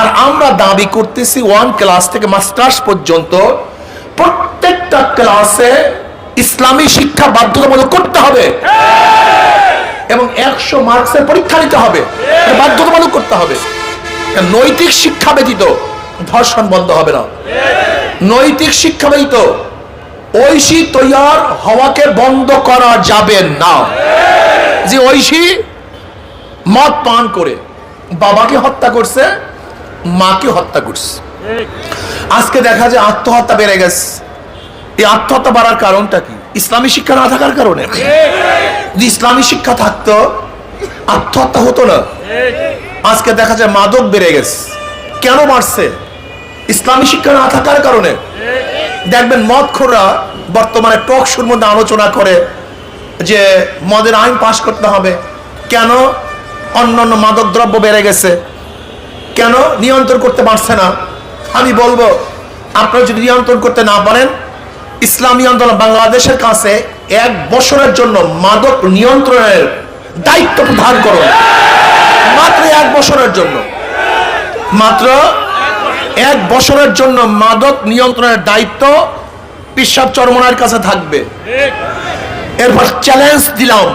আর আমরা দাবি করতেছি ওয়ান ক্লাস থেকে মাস্টার্স পর্যন্ত প্রত্যেকটা ক্লাসে ইসলামী শিক্ষা বাধ্যতামূলক করতে হবে। এবং একশো মার্কসের পরীক্ষা নিতে হবে। বাধ্যতামূলক করতে হবে। নৈতিক শিক্ষা ব্যতীত ধর্ষণ বন্ধ হবে না। নৈতিক শিক্ষা ব্যতীত ঐশী তৈয়ার হওয়াকে বন্ধ করা যাবে না। যে ঐশী মদ পান করে বাবাকে হত্যা করছে মাকে হত্যা করছে। আজকে দেখা যায় আত্মহত্যা বেড়ে গেছে। এই আত্মহত্যা বাড়ার কারণটা কি? ইসলামী শিক্ষা না থাকার কারণে? যদি ইসলামী শিক্ষা থাকতো, আত্মহত্যা হতো না। আজকে দেখা যায় মাদক বেড়ে গেছে। কেন মারছে ইসলামী শিক্ষা না থাকার কারণে। দেখবেন মদ খোররা বর্তমানে টক শুর মধ্যে আলোচনা করে যে মদের আইন পাশ করতে হবে। কেন? অন্যান্য মাদক দ্রব্য বেড়ে গেছে। কেন নিয়ন্ত্রণ করতে পারছে না? আমি বলব, আপনারা যদি নিয়ন্ত্রণ করতে না পারেন, ইসলামী আন্দোলন বাংলাদেশের কাছে এক বছরের জন্য মাদক নিয়ন্ত্রণের দায়িত্ব প্রদান করুন। মাত্র এক বছরের জন্য। মাত্র এক বছরের জন্য মাদক নিয়ন্ত্রণের দায়িত্ব পিসাব চরমনার কাছে থাকবে। এরপর চ্যালেঞ্জ দিলাম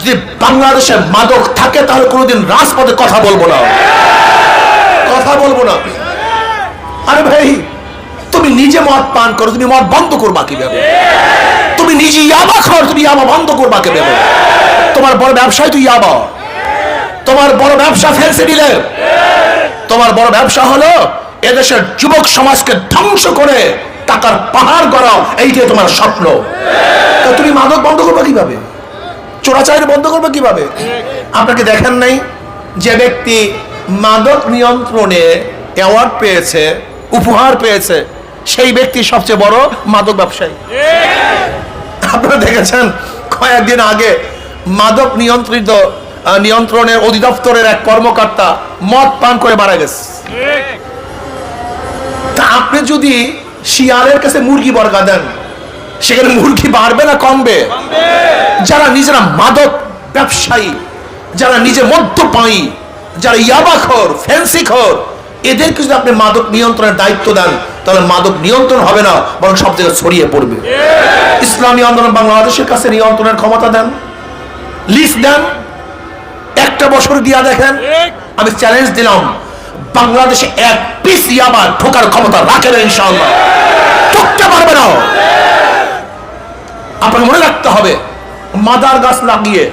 যদি বাংলাদেশে মাদক থাকে, তাহলে কোনোদিন রাজপথে কথা বলব না। কথা বলব না। আরে ভাই, তুমি নিজে মদ পান করো, তুমি মদ বন্ধ করবা কীভাবে? তুমি নিজে ইয়াবা খাও, তুমি ইয়াবা বন্ধ করবা কীভাবে? তোমার বড় ব্যবসায় তুই ইয়াবা। তোমার বড় ব্যবসা ফেলছে দিলে। তোমার বড় ব্যবসা হলো এদেশের যুবক সমাজকে ধ্বংস করে টাকার পাহাড় গড়াও, এইটাই তোমার স্বপ্ন। তো তুমি মাদক বন্ধ করবে কীভাবে? চোরাচারি বন্ধ করবে কীভাবে? আপনাকে দেখেন নাই যে ব্যক্তি মাদক নিয়ন্ত্রণে অ্যাওয়ার্ড পেয়েছে উপহার পেয়েছে সেই ব্যক্তি সবচেয়ে বড় মাদক ব্যবসায়ী। আপনারা দেখেছেন কয়েকদিন আগে মাদক নিয়ন্ত্রিত নিয়ন্ত্রণের অধিদপ্তরের এক কর্মকর্তা মদ পান করে মারা গেছে। তা আপনি যদি শিয়ালের কাছে মুরগি বর্গা দেন সেখানে মুরগি বাড়বে না কমবে! যারা নিজেরা মাদক ব্যবসায়ী যারা নিজে মদ্যপায়ী যারা ইয়াবাখর ফ্যান্সিখর এদেরকে যদি আপনি মাদক নিয়ন্ত্রণের দায়িত্ব দেন, তাহলে মাদক নিয়ন্ত্রণ হবে না, বরং সব জায়গায় ছড়িয়ে পড়বে। ইসলামী আন্দোলন বাংলাদেশের কাছে নিয়ন্ত্রণের ক্ষমতা দেন, লিস্ট দেন, একটা বছর দিয়া দেখেন, আমি চ্যালেঞ্জ দিলাম, বাংলাদেশে এক পিস ইয়াবা ঢোকার ক্ষমতা রাখে না, ইনশাআল্লাহ। ঢুকতে পারবে না আপনাকে মনে রাখতে হবে, মাদার গাছ লাগিয়ে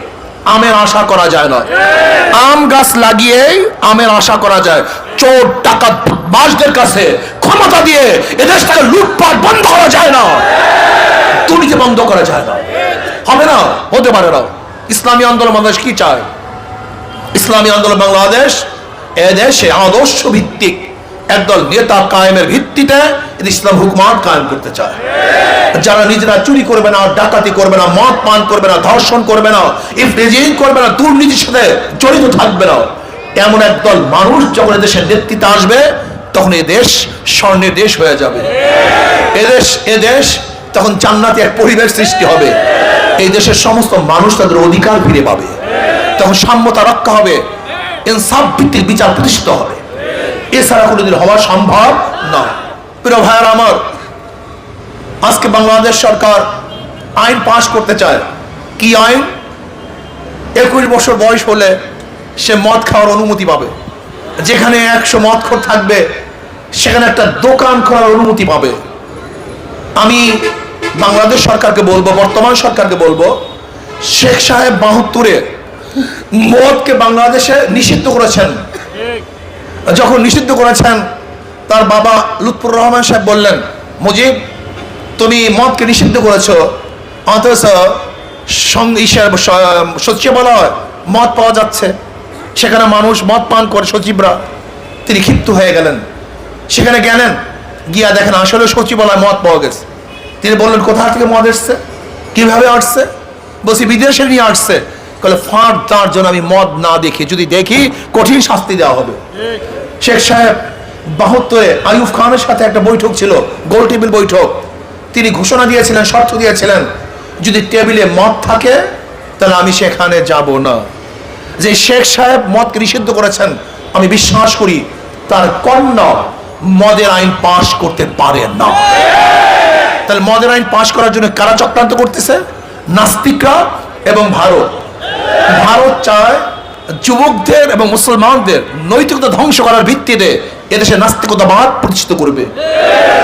আমের আশা করা যায় না আম গাছ লাগিয়েই আমের আশা করা যায়। চোর টাকা বাসদের কাছে ক্ষমতা দিয়ে এদেশ থেকে লুটপাট বন্ধ করা যায় না। দুর্নীতি বন্ধ করা যায় না। হবে না? হতে পারে না। ইসলামী আন্দোলন বাংলাদেশ কি চায়? ইসলামী আন্দোলন বাংলাদেশ, এদেশে আদর্শ ভিত্তিক একদল নেতা কায়েমের ভিত্তিতে ইসলাম হুকুমাত কায়েম করতে চায়। যারা নিজেরা চুরি করবে না, ডাকাতি করবে না, মদ পান করবে না, ধর্ষণ করবে না ইফরেজিং করবে না, দুর্নীতির সাথে জড়িত থাকবে না, এমন একদল মানুষ যখন এদেশের নেতৃত্বে আসবে, তখন এ দেশ স্বর্ণের দেশ হয়ে যাবে। এদেশ এদেশ তখন জান্নাতি এক পরিবেশ সৃষ্টি হবে। এই দেশের সমস্ত মানুষ তাদের অধিকার ফিরে পাবে। তখন সাম্যতা রক্ষা হবে। ইনসাফ ভিত্তিক বিচার প্রতিষ্ঠিত হবে। এছাড়া কোনোদিন হওয়া সম্ভব না। প্রিয় ভাইয়ার আমার, আজকে বাংলাদেশ সরকার আইন পাশ করতে চায়। কি আইন? একুশ বছর বয়স হলে সে মদ খাওয়ার অনুমতি পাবে। যেখানে একশো মদ খোর থাকবে, সেখানে একটা দোকান খোলার অনুমতি পাবে। আমি বাংলাদেশ সরকারকে বলব, বর্তমান সরকারকে বলব, শেখ সাহেব বাহাত্তরে মদকে বাংলাদেশে নিষিদ্ধ করেছেন। যখন নিষিদ্ধ করেছেন, তার বাবা লুৎফুর রহমান সাহেব বললেন, মুজিব, তুমি মদকে নিষিদ্ধ করেছ। অথচ সচিবালয় মদ পাওয়া যাচ্ছে। সেখানে মানুষ মদ পান করে সচিবরা। তিনি ক্ষিপ্ত হয়ে গেলেন। সেখানে গেলেন, গিয়া দেখেন আসলে সচিবালয় মদ পাওয়া গেছে। তিনি বললেন, কোথা থেকে মদ এসছে? কীভাবে আসছে? বলছি, বিদেশে নিয়ে আসছে। বলে ফাঁড় তার জন্য আমি মদ না দেখি। যদি দেখি, কঠিন শাস্তি দেওয়া হবে। শেখ সাহেব বাহাত্তরে আইয়ুব খানের সাথে একটা বৈঠক ছিল, গোল টেবিল বৈঠক। তিনি ঘোষণা দিয়েছিলেন, শর্ত দিয়েছিলেন, যদি টেবিলে মদ থাকে, তাহলে আমি সেখানে যাব না। যে শেখ সাহেব মদকে নিষিদ্ধ করেছেন, আমি বিশ্বাস করি, তার কন্যা মদের আইন পাশ করতে পারে না। তাহলে মদের আইন পাশ করার জন্য কারা চক্রান্ত করতেছে? নাস্তিকরা এবং ভারত। ভারত চায় যুবকদের এবং মুসলমানদের নৈতিকতা ধ্বংস করার ভিত্তিতে এদেশে নাস্তিকতাবাদ প্রতিষ্ঠিত করবে।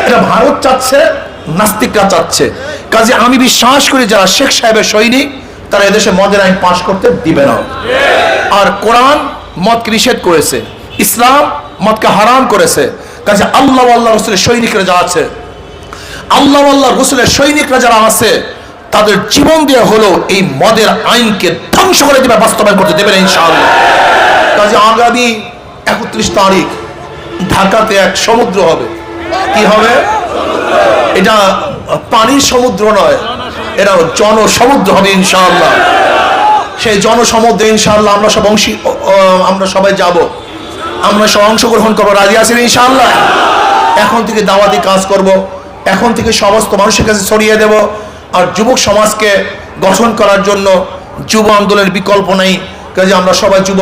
এটা ভারত চাচ্ছে, নাস্তিকরা চাচ্ছে। কাজে আমি বিশ্বাস করি যারা শেখ সাহেবের সৈনিক, তারা এদেশে মদের আইন পাশ করতে দিবে না। আর কোরআন মদকে নিষেধ করেছে, ইসলাম মদকে হারাম করেছে। কাজে আল্লাহ আল্লাহ রসুলের সৈনিকরা যা আছে, আল্লাহ আল্লাহ রসুলের সৈনিকরা যারা আছে, তাদের জীবন দিয়ে হলো এই মদের আইনকে ধ্বংস করে দেবে, বাস্তবায়ন করতে দেবেন ইনশাআল্লাহ। কাজে আগামী একত্রিশ তারিখ ঢাকাতে এক সমুদ্র হবে। কি হবে? এটা পানির সমুদ্র নয়, এটা জনসমুদ্র হবে, ইনশাআল্লাহ। সেই জনসমুদ্রে, ইনশাআল্লাহ, আমরা সব অংশী আমরা সবাই যাব। আমরা সব অংশগ্রহণ করব। রাজি আছেন, ইনশাআল্লাহ? এখন থেকে দাওয়াতি কাজ করব। এখন থেকে সমস্ত মানুষের কাছে ছড়িয়ে দেব। আর যুবক সমাজকে গঠন করার জন্য যুব আন্দোলনের বিকল্প নেই। কাজে আমরা সবাই যুব